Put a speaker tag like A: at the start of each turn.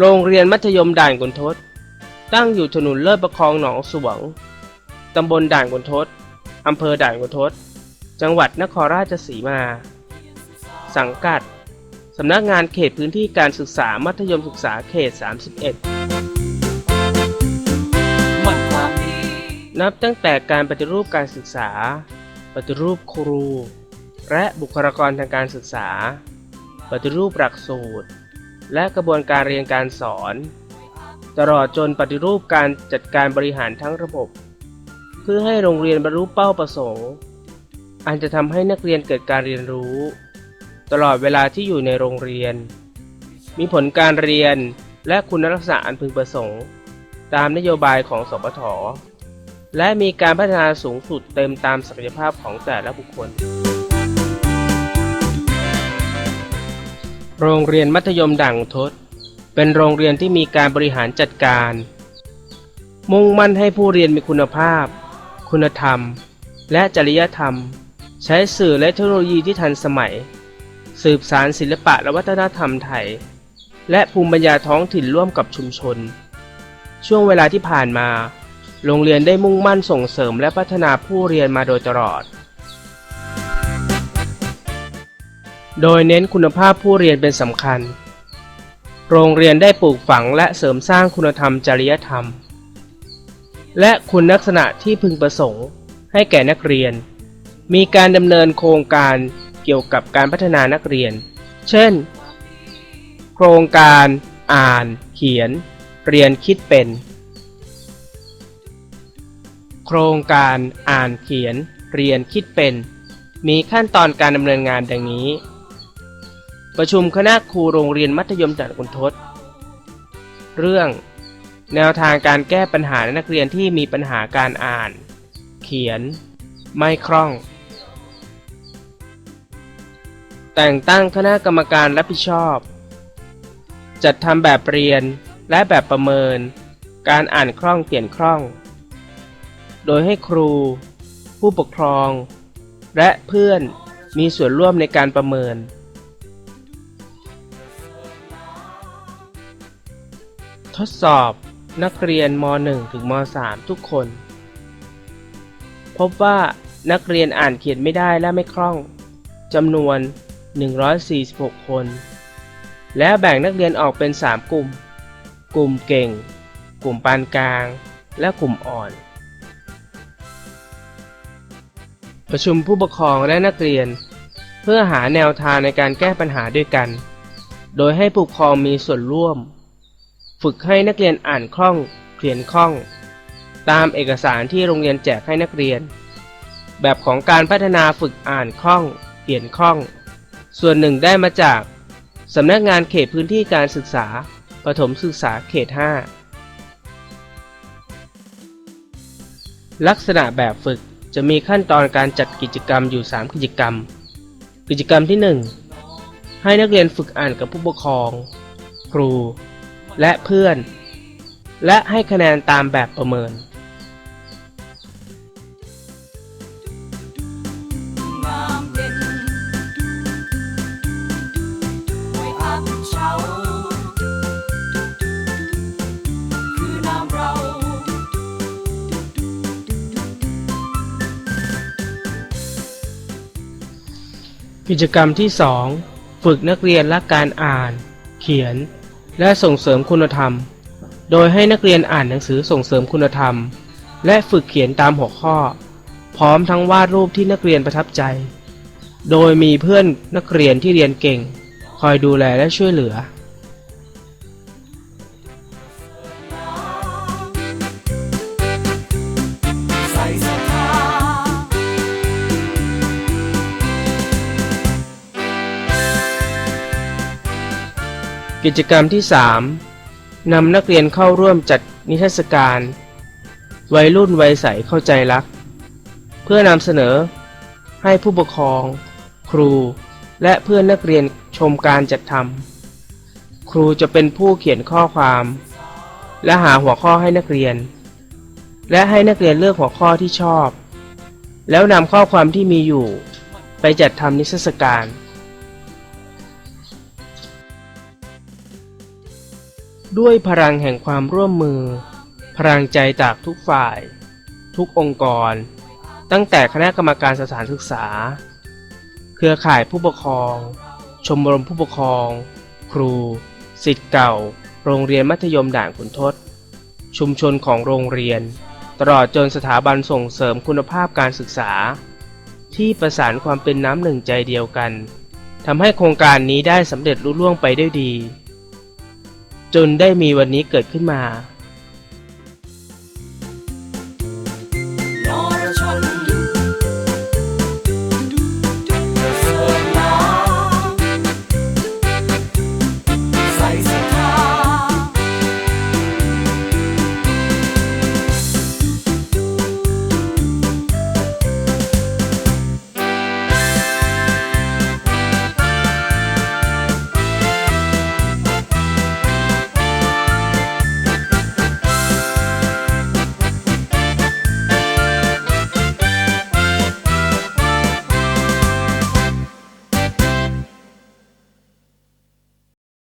A: โรงเรียนมัธยมด่านกุนทศ ตั้งอยู่ถนนเลิศประคองหนองสวง ตำบลด่านกุนทศ อำเภอด่านกุนทศ จังหวัดนครราชสีมา สังกัด สำนักงานเขตพื้นที่การศึกษามัธยมศึกษาเขต 31
B: นั
A: บตั้งแต่การปฏิรูปการศึกษา ปฏิรูปครู และบุคลากรทางการศึกษา ปฏิรูปหลักสูตร และกระบวนการเรียนการสอน ตลอดจนปฏิรูปการจัดการบริหารทั้งระบบ เพื่อให้โรงเรียนบรรลุเป้าประสงค์ อันจะทำให้นักเรียนเกิดการเรียนรู้ ตลอดเวลาที่อยู่ในโรงเรียน มีผลการเรียนและคุณลักษณะอันพึงประสงค์ ตามนโยบายของสปทและมีการพัฒนาสูงสุดเต็มตามศักยภาพของแต่ละบุคคล โรงเรียนมัธยมด่างทศ เป็นโรงเรียนที่มีการบริหารจัดการ มุ่งมั่นให้ผู้เรียนมีคุณภาพ คุณธรรม และจริยธรรม ใช้สื่อและเทคโนโลยีที่ทันสมัย สืบสารศิลปะและวัฒนธรรมไทย และภูมิปัญญาท้องถิ่นร่วมกับชุมชน ช่วงเวลาที่ผ่านมา โรงเรียนได้มุ่งมั่นส่งเสริมและพัฒนาผู้เรียนมาโดยตลอด โดยเน้นคุณภาพผู้เรียนเป็นสำคัญ โรงเรียนได้ปลูกฝังและเสริมสร้างคุณธรรมจริยธรรม และคุณลักษณะที่พึงประสงค์ ให้แก่นักเรียน มีการดำเนินโครงการเกี่ยวกับการพัฒนานักเรียน เช่น โครงการ อ่าน เขียน เรียนคิดเป็น โครงการอ่านเขียน เรียนคิดเป็น มีขั้นตอนการดำเนินงานดังนี้ ประชุมคณะครูโรงเรียนมัธยมจัดกุนทศ เรื่องแนวทางการแก้ปัญหานักเรียนที่มีปัญหาการอ่าน เขียน ไม่คล่อง แต่งตั้งคณะกรรมการรับผิดชอบ จัดทำแบบเรียนและแบบประเมิน การอ่านคล่องเขียนคล่อง โดยให้ครู ผู้ปกครอง และเพื่อนมีส่วนร่วมในการประเมิน ทดสอบนักเรียนม .1 ถึงม .3 ทุกคน พบว่านักเรียนอ่านเขียนไม่ได้และไม่คล่องจำนวน 146 คน และแบ่งนักเรียนออกเป็น 3 กลุ่ม กลุ่มเก่ง กลุ่มปานกลาง และกลุ่มอ่อน ประชุมผู้ปกครองและนักเรียน เพื่อหาแนวทางในการแก้ปัญหาด้วยกัน โดยให้ผู้ปกครองมีส่วนร่วม ฝึกให้นักเรียนอ่านคล่องเขียนคล่อง ตามเอกสารที่โรงเรียนแจกให้นักเรียน แบบของการพัฒนาฝึกอ่านคล่องเขียนคล่อง ส่วนหนึ่งได้มาจากสำนักงานเขตพื้นที่การศึกษาประถมศึกษาเขต 5 ลักษณะแบบฝึกจะมีขั้นตอนการจัดกิจกรรมอยู่ 3 กิจกรรม กิจกรรมที่ 1 ให้นักเรียนฝึกอ่านกับผู้ปกครอง ครู และเพื่อน และให้คะแนนตามแบบประเมิน กิจกรรมที่ 2 ฝึกนักเรียนรักการอ่าน เขียน และส่งเสริมคุณธรรม โดยให้นักเรียนอ่านหนังสือส่งเสริมคุณธรรม และฝึกเขียนตามหัวข้อ พร้อมทั้งวาดรูปที่นักเรียนประทับใจ โดยมีเพื่อนนักเรียนที่เรียนเก่ง คอยดูแลและช่วยเหลือ กิจกรรมที่ 3 นำนักเรียนเข้าร่วมจัดนิทรรศการ วัยรุ่นวัยใสเข้าใจรัก เพื่อนำเสนอ ให้ผู้ปกครอง ครู และเพื่อนนักเรียนชมการจัดทำครูจะเป็นผู้เขียนข้อความ และหาหัวข้อให้นักเรียน และให้นักเรียนเลือกหัวข้อที่ชอบ แล้วนำข้อความที่มีอยู่ ไปจัดทำนิทรรศการ ด้วยพลังแห่งความร่วมมือ พลังใจจากทุกฝ่าย ทุกองค์กร ตั้งแต่คณะกรรมการสถานศึกษา เครือข่ายผู้ปกครอง ชมรมผู้ปกครอง ครูสิทธิ์เก่า โรงเรียนมัธยมด่านขุนทดชุมชนของโรงเรียน ตลอดจนสถาบันส่งเสริมคุณภาพการศึกษา ที่ประสานความเป็นน้ำหนึ่งใจเดียวกันทำให้โครงการนี้ได้สำเร็จลุล่วงไปด้วยดี จนได้มีวันนี้เกิดขึ้นมา